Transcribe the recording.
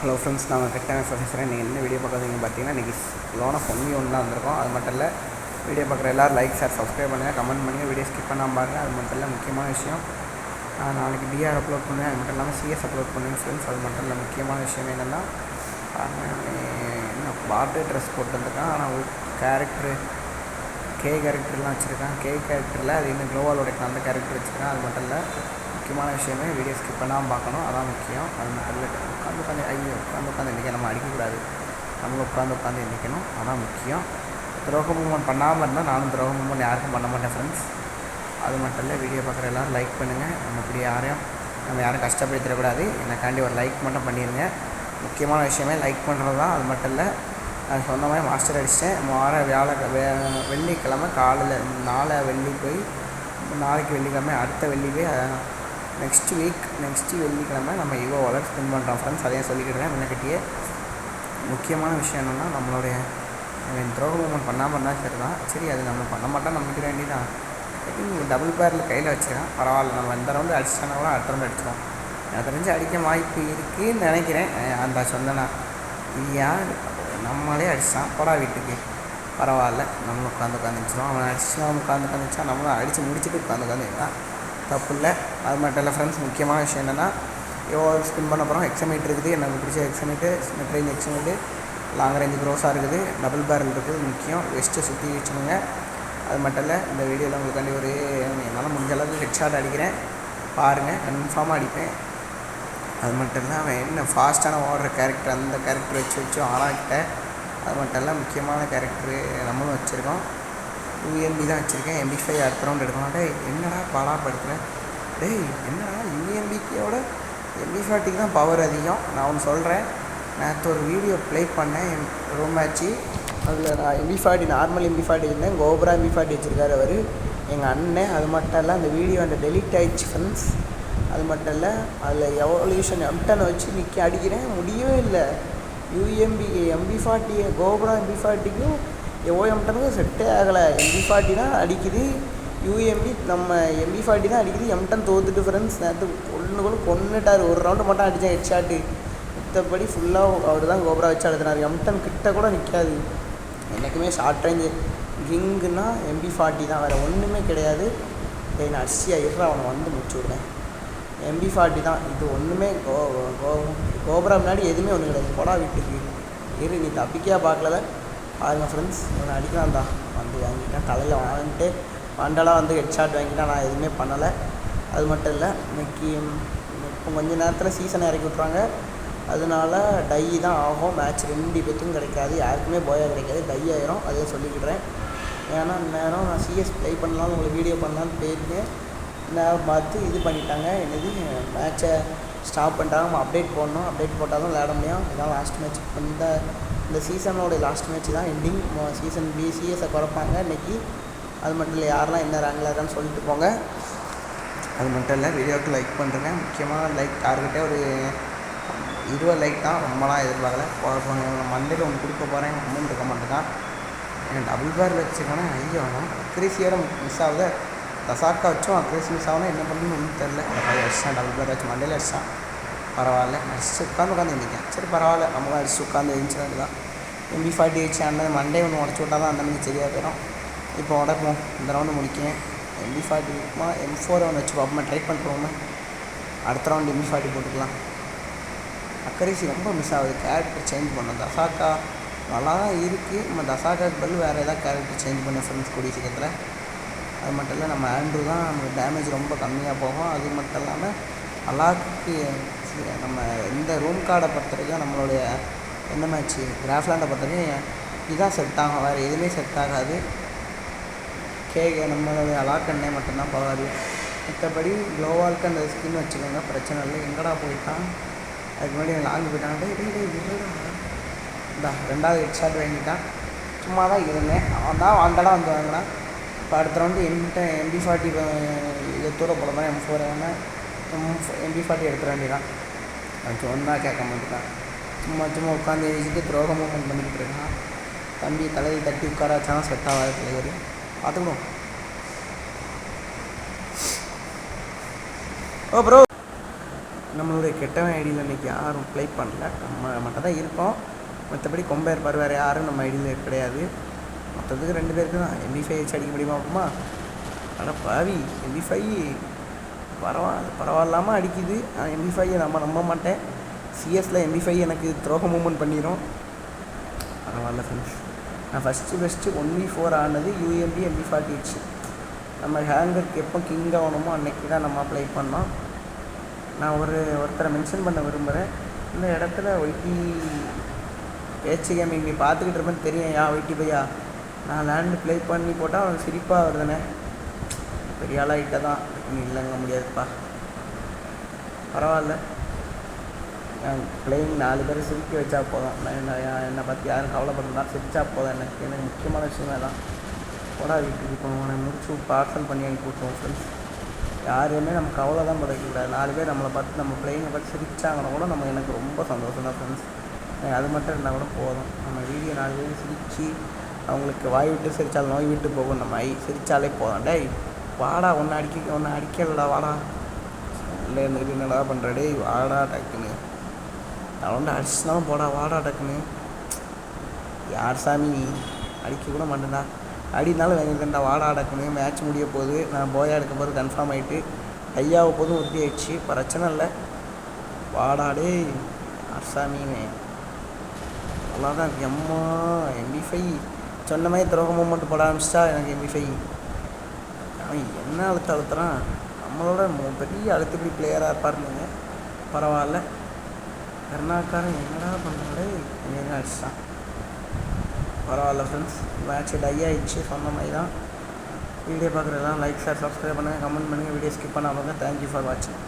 Hello friends நான் கரெக்டான பேசுகிறேன் நீங்கள் என்ன வீடியோ பார்க்குறீங்க பார்த்தீங்கன்னா இன்றைக்கி லோனை பொங்கி ஒன்று தான் வந்திருக்கோம். அது மட்டும் இல்லை வீடியோ பார்க்குற எல்லோரும் லைக் ஷேர் சப்ஸ்கிரைப் பண்ணுங்கள் கமெண்ட் பண்ணுங்கள் வீடியோ ஸ்கிப் பண்ணாமல் பாருங்கள் அது மட்டும் இல்லை முக்கியமான விஷயம் நான் நாளைக்கு டிஆர் அப்லோட் பண்ணுவேன். அது மட்டும் இல்லாமல் சிஎஸ் அப்லோட் பண்ணுவேன் ஃப்ரெண்ட்ஸ் அது மட்டும் இல்லை முக்கியமான விஷயம் என்னென்னா என்ன பார்டர் ட்ரெஸ் போட்டுருந்துருக்கேன். ஆனால் ஒரு கேரக்டரு கே கேரக்டர்லாம் வச்சுருக்கேன். கே கேரக்டரில் அது இன்னும் க்ளோவாலோட அந்த கேரக்டர் வச்சுருக்கேன். அது மட்டும் இல்லை முக்கியமான விஷயமே வீடியோ ஸ்கிப் பண்ணாமல் பார்க்கணும். அதான் முக்கியம். அது மட்டும் இல்லை. உட்காந்து உட்காந்து ஐயோ உட்காந்து உட்காந்து இன்றைக்கி நம்ம அடிக்கக்கூடாது. நம்ம உட்காந்து உட்காந்து எந்திக்கணும் அதான் முக்கியம். துரோக மூமெண்ட் பண்ணாமல் இருந்தால் நானும் துரோக மூமெண்ட் யாருக்கும் பண்ண மாட்டேன் ஃப்ரெண்ட்ஸ் அது மட்டும் இல்லை வீடியோ பார்க்குற எல்லோரும் லைக் பண்ணுங்கள் நம்ம இப்படி யாரையும் நம்ம யாரும் கஷ்டப்படுத்திடக்கூடாது. எனக்காண்டி ஒரு லைக் மட்டும் பண்ணிடுங்க முக்கியமான விஷயமே லைக் பண்ணுறது தான். அது மட்டும் இல்லை நான் சொன்ன மாதிரி மாஸ்டர் அடிச்சிட்டேன். வார வியாழ வே வெள்ளிக்கிழமை காலையில் நாளை வெள்ளி போய் நாளைக்கு வெள்ளிக்கிழமை அடுத்த வெள்ளி போய் நெக்ஸ்ட் வீக் நெக்ஸ்ட்டு வெள்ளிக்கிழமை நம்ம யுவோ ஸ்பெண்ட் பண்ணுறோம் ஃப்ரெண்ட்ஸ் அதையும் சொல்லிக்கிட்டேன் முன்னக்கிட்டே முக்கியமான விஷயம் என்னென்னா நம்மளுடைய துரோக மூமெண்ட் பண்ணாமல் இருந்தால் சரி தான் சரி அது நம்ம பண்ண மாட்டோம் நம்பிக்க வேண்டியதான் டபுள் பேரில் கையில் வச்சுருக்கேன் பரவாயில்ல நம்ம இந்த ரவுண்டு அடிச்சிட்டானா கூட அடுத்த ரவுண்டு அடிச்சிடும் எனக்கு தெரிஞ்சு அடிக்க வாய்ப்பு இருக்குதுன்னு நினைக்கிறேன். அந்த சொன்னேன்னா இல்லையா நம்மளே அடிச்சான் போடா வீட்டுக்கு. பரவாயில்ல நம்ம உட்காந்து உட்காந்துச்சிடும் அவன் அடிச்சு அவன் உட்காந்து உட்காந்துச்சா நம்மளும் அடித்து முடிச்சுட்டு உட்காந்து உட்காந்துருந்தான் தப்பு இல்லை அது மட்டும் இல்லை ஃப்ரெண்ட்ஸ் முக்கியமான விஷயம் என்னென்னா எவ்வளோ ஸ்பின் பண்ண போகிறோம் எக்ஸமேட் இருக்குது. எனக்கு பிடிச்ச X M eight mid range X M eight long range க்ரோஸாக இருக்குது. டபுள் பேரல் இருக்குது. முக்கியம். வெஸ்ட்டு சுற்றி வச்சுக்கோங்க. அது மட்டும் இல்லை இந்த வீடியோவில் உங்களுக்காண்டி ஒரு என்னால் முடிஞ்ச அளவுக்கு ஹெட் ஷாட் அடிக்கிறேன் பாருங்கள் கன்ஃபார்மாக அடிப்பேன். அது மட்டும் இல்லை அவன் என்ன ஃபாஸ்ட்டான ஓடுற கேரக்டர் அந்த கேரக்டர் வச்சு வச்சு ஆளாகிட்ட அது மட்டும் இல்லை முக்கியமான கேரக்டரு நம்மளும் வச்சுருக்கோம். யூஎம்பி தான் வச்சுருக்கேன். எம்பி ஃபைவ் அடுத்த ரவுண்ட் எடுக்கலாம் டேய் என்னடா பாலா படுத்துகிறேன் டேய் என்னடா யூஎம்பிக்கியோட எம்பி ஃபார்ட்டிக்கு தான் பவர் அதிகம். நான் ஒன்று சொல்கிறேன் நேற்று ஒரு வீடியோ ப்ளே பண்ணேன். என் ரூம் மேட்ச்சு அதில் நான் MP forty normal MP forty இருந்தேன். கோபுரா எம்பி ஃபார்ட்டி வச்சுருக்காரு அவர். எங்கள் அண்ணன் அது மட்டும் இல்லை அந்த வீடியோ அந்த டெலிட் ஆயிடுச்சு ஃப்ரெண்ட்ஸ் அது மட்டும் இல்லை அதில் எவல்யூஷன் எம்டனை வச்சு நிற்க அடிக்கிறேன். முடியவே இல்லை. UMP MP forty cobra MP ஃபார்ட்டிக்கும் ஓஎம்டனுக்கும் செட்டே ஆகலை. எம்பி ஃபார்ட்டி தான் அடிக்குது. யூஎம்பி நம்ம எம்பி ஃபார்ட்டி தான் அடிக்குது. எம்டன் தோத்துட்டு ஃப்ரெண்ட்ஸ் நேற்று ஒன்று கூட கொண்டுட்டார் ஒரு ரவுண்டு மட்டும் அடித்தேன் ஹெட் ஷாட்டு மற்றபடி ஃபுல்லாக அவர் தான் கோபுரா வச்சு அழுத்தினார் எம்டன் கிட்ட கூட நிற்காது எனக்குமே ஷார்ட் ரேஞ்சு கிங்குன்னா எம்பி ஃபார்ட்டி தான். வேறு ஒன்றுமே கிடையாது. நான் அரிசியாக இருக்கிற அவனை வந்து முடிச்சு விடுறேன். எம்பி ஃபார்ட்டி தான். இது ஒன்றுமே கோ கோ கோபுரா முன்னாடி எதுவுமே ஒன்றும் கிடையாது. கொடா வீட்டுக்கு. இரு நீ தப்பிக்கையாக பார்க்கல பாருங்கள் ஃப்ரெண்ட்ஸ் இவனை அடிக்கலாம் தான் வந்து வாங்கிட்டேன் தலையில் வாங்கிட்டு மண்டலாக வந்து ஹெட் ஷாட் வாங்கிட்டேன். நான் எதுவுமே பண்ணலை. அது மட்டும் இல்லை இன்னைக்கு இப்போ கொஞ்ச நேரத்தில் சீசனை இறக்கி விட்ருவாங்க அதனால டை தான் ஆகும். மேட்ச் ரெண்டு பேத்துக்கும் கிடைக்காது. யாருக்குமே போயாக கிடைக்காது. டை ஆயிரும். அதை சொல்லிக்கிடுறேன். ஏன்னா நேரம் நான் சிஎஸ் ப்ளே பண்ணலாம் உங்களுக்கு வீடியோ பண்ணலான்னு போயிருந்தேன் நேரம் பார்த்து இது பண்ணிட்டாங்க. என்னது மேட்ச்சை ஸ்டாப் பண்ணிட்டாங்க. நம்ம அப்டேட் போடணும். அப்டேட் போட்டால் தான் விளையாட முடியும். இதான் லாஸ்ட் மேட்ச் இந்த இந்த சீசனோட லாஸ்ட் மேட்ச் தான் எண்டிங் சீசன் பி சிஎஸை குறைப்பாங்க. இன்றைக்கி அது மட்டும் இல்லை யாரெல்லாம் என்ன ரேங்கில் இருக்கான்னு சொல்லிட்டு போங்க. அது மட்டும் இல்லை வீடியோவுக்கு லைக் பண்ணுறேங்க முக்கியமாக லைக் டார்கெட்டே ஒரு இருபது லைக் தான். ரொம்பலாம் எதிர்பார்க்கல. போக மண்டேல ஒன்று கொடுக்க போகிறேன் ஒன்றும் இருக்க மாட்டேங்கான் என் டபுள் பேர் வச்சுக்கோனே ஐயோ நம்ம அக்ரேசியோட மிஸ் ஆகுது தசாக்கா வச்சும். அக்ரேசி மிஸ் ஆகணும் என்ன பண்ணணும்னு ஒன்றும் தெரில அடிச்சான் டபுள் பேர் வச்சு மண்டேல வச்சான் பரவாயில்ல. அடிச்சு உட்காந்து உட்காந்து எழுந்திரிக்கேன் சரி பரவாயில்ல. நம்மளும் அடிச்சு உட்காந்து எழுந்திரிச்சு தான் எம்பி ஃபார்ட்டி வச்சு அண்ணன் மண்டே ஒன்று உடச்சி விட்டா தான் அந்த மாதிரி சரியாக போயிடும் இப்போ உடப்போம். இந்த ரவுண்டு முடிக்கிறேன். எம்பி ஃபார்ட்டி இருக்குமா எம் ஃபோர் ஒன்று வச்சு பார்ப்போமா ட்ரை பண்ணுறோமே அடுத்த ரவுண்டு எம்பி ஃபார்ட்டி போட்டுக்கலாம். அக்கரிசி ரொம்ப மிஸ் ஆகுது. கேரக்டர் சேஞ்ச் பண்ணோம் தசாக்கா. நல்லா தான் இருக்குது நம்ம தசாக்காக்கு பதில் வேறு எதாவது கேரக்டர் சேஞ்ச் பண்ண ஃப்ரெண்ட்ஸ் கூடிய சீக்கிரத்தில். அது மட்டும் இல்லை நம்ம ஆண்ட்ரூ தான். நமக்கு டேமேஜ் ரொம்ப கம்மியாக போகும். அது மட்டும் இல்லாமல் அலாக்கு நம்ம இந்த ரூம் கார்டை பொறுத்த வரைக்கும் நம்மளுடைய என்ன மேட்ச்சு கிராஃப்லாண்டை பொறுத்த வரைக்கும் இதுதான் செட் ஆகும். வேறு எதுவுமே செட் ஆகாது. கே நம்மளுடைய அலாக்கண்ணே மட்டும்தான் பரவாயில்ல மற்றபடி க்ளோவாலுக்கு அந்த ஸ்கின் வச்சுக்கோங்க. பிரச்சனை இல்லை. எங்கடா போயிட்டான்? அதுக்கு முன்னாடி லாங் போயிட்டான். டே டே இந்தா ரெண்டாவது ஹெட்ஷாட் வாங்கிட்டான். சும்மா தான் இருந்தேன். அவன் தான் வந்தடா வந்து வாங்கினான். இப்போ அடுத்த ரவுண்டு என்கிட்ட எம்பி ஃபார்ட்டி இதை தூர போட மாதிரி எம் ஃபோர் வேணால் எம்பி ஃபார்ட்டி எடுத்துட வேண்டியதான் அவன் சொன்னால் கேட்க மாட்டேங்கிறான் சும்மா சும்மா உட்காந்து எழுதிட்டு துரோக மூமெண்ட் பண்ணிக்கிட்டு இருக்கான் தம்பி தலையை தட்டி உட்கார வச்சாலும் செட் ஆகாது பிளேயரு பார்த்துக்கணும். ஓ ப்ரோ நம்மளுடைய கெட்டவன் ஐடியில் இன்றைக்கி யாரும் ப்ளே பண்ணல. நம்ம மட்டும் தான் இருக்கோம். மற்றபடி கொம்பேர் பார் வேறு யாரும் நம்ம ஐடியில் கிடையாது. மற்றதுக்கு ரெண்டு பேருக்கு தான். எம்பி ஃபைவ் வச்சு அடிக்க முடியுமா அப்படிமா ஆனால் பாவி எம்பி ஃபைவ் பரவாயில்ல பரவாயில்லாமல் அடிக்குது. ஆனால் எம்பி நம்ம நம்ப மாட்டேன். சிஎஸில் எம்பி ஃபைவ் எனக்கு துரோக மூமெண்ட் பண்ணிடும் பரவாயில்ல ஃப்ரெண்ட்ஸ் நான் first first one V four ஆனது யூஎம்பி எம்பி ஃபார்ட்டி ஹெச் நம்ம ஹேங்கருக்கு எப்போ கிங் ஆகணுமோ அன்னைக்கு தான் நம்ம அப்ளை பண்ணோம். நான் ஒரு ஒருத்தரை மென்ஷன் பண்ண விரும்புகிறேன் இந்த இடத்துல ஒய்டி பேச்சு கேம் நீ பார்த்துக்கிட்டு இருப்பேன்னு தெரியும். யா ஒய்டி பையா? நான் லேண்டு ப்ளே பண்ணி போட்டால் அவனுக்கு சிரிப்பாக வருதுண்ணே பெரிய ஆளாகிட்ட தான். இல்லைங்க முடியாதுப்பா. பரவாயில்ல. பிள்ளைங்க நாலு பேர் சிரிக்க வச்சா போதும். நான் என்ன என்னை பற்றி யாரும் கவலைப்படுறா சிரிச்சா போதும் எனக்கு. எனக்கு முக்கியமான விஷயமே தான் போடா வீட்டுக்கு போகணும். முடிச்சு பார்சல் பண்ணி அனுப்பி விட்டுருவோம் ஃப்ரெண்ட்ஸ் யாரையுமே நம்ம கவலை தான் படைக்கக்கூடாது நாலு பேர் நம்மளை பார்த்து நம்ம பிள்ளைங்க பார்த்து சிரிச்சாங்கன்னா கூட நம்ம எனக்கு ரொம்ப சந்தோஷம் தான் ஃப்ரெண்ட்ஸ் அது மட்டும் இருந்தால் கூட போதும். நம்ம வீடியோ நாலு பேர் சிரித்து அவங்களுக்கு வாய் விட்டு சிரித்தாலும் நோய் விட்டு போகும். நம்ம ஐ சிரித்தாலே போதும். டேய் வாடா ஒன்று அடிக்க ஒன்று அடிக்கலடா வாடா. இல்லை இருந்துக்கிட்டு என்னடா பண்ணுறடே வாடா டக்குன்னு. அவன் அடிச்சுனாலும் போடா வாடா டக்குன்னு. யார் சாமி நீ? அடிக்க கூட மாட்டேன்டா. அடினாலும் வேணுங்கண்டா வாடா டக்குன்னு. மேட்ச் முடிய போகுது. நான் போயா எடுக்க போது கன்ஃபார்ம் ஆகிட்டு ஐயாவை போதும் உறுதி ஆயிடுச்சு. பிரச்சனை இல்லை. வாடா டேய் யார் சாமின்னு. அவ்வளோதான் எம்மா எம்பி ஃபை சொன்ன மாதிரி துரோக மூமெண்ட் போட ஆரம்பிச்சிட்டா எனக்கு எம்பி ஃபை அவன் என்ன அழுத்த அழுத்துறான்? நம்மளோட பெரிய அழுத்தப்படி பிளேயராக இருப்பாருங்க பரவாயில்ல. கருணாக்காரன் என்னடா பண்ணுறாரு என்ன அடிச்சிட்டான்? பரவாயில்ல ஃப்ரெண்ட்ஸ் மேட்ச் டை ஆகிடுச்சு சொன்ன மாதிரி தான் வீடியோ பார்க்குறதெல்லாம் லைக் ஷேர் சப்ஸ்கிரைப் பண்ணுங்கள் கமெண்ட் பண்ணுங்கள் வீடியோ ஸ்கிப் பண்ணாமல் தேங்க்யூ ஃபார் வாட்சிங்